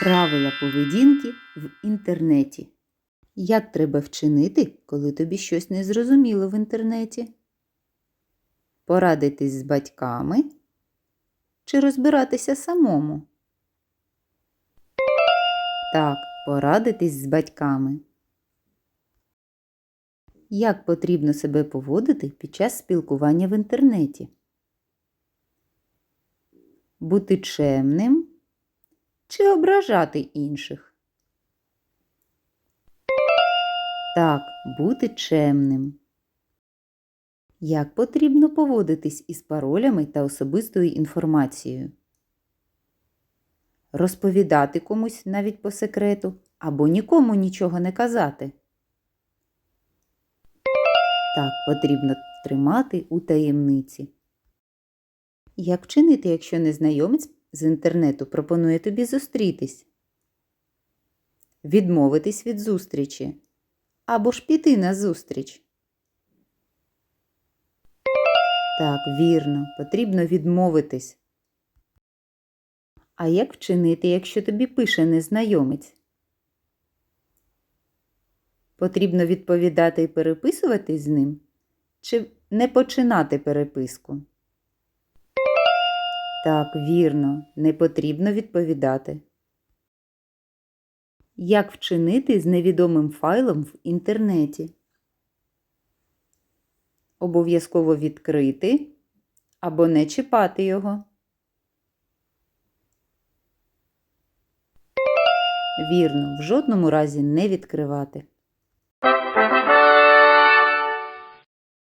Правила поведінки в інтернеті. Як треба вчинити, коли тобі щось не зрозуміло в інтернеті? Порадитись з батьками чи розбиратися самому? Так, порадитись з батьками. Як потрібно себе поводити під час спілкування в інтернеті? Бути чемним чи ображати інших? Так, бути чемним. Як потрібно поводитись із паролями та особистою інформацією? Розповідати комусь навіть по секрету або нікому нічого не казати. Так, потрібно тримати у таємниці. Як вчинити, якщо незнайомець з інтернету пропонує тобі зустрітись? Відмовитись від зустрічі або ж піти на зустріч? Так, вірно, потрібно відмовитись. А як вчинити, якщо тобі пише незнайомець? Потрібно відповідати і переписуватись з ним? Чи не починати переписку? Так, вірно, не потрібно відповідати. Як вчинити з невідомим файлом в інтернеті? Обов'язково відкрити або не чіпати його. Вірно, в жодному разі не відкривати.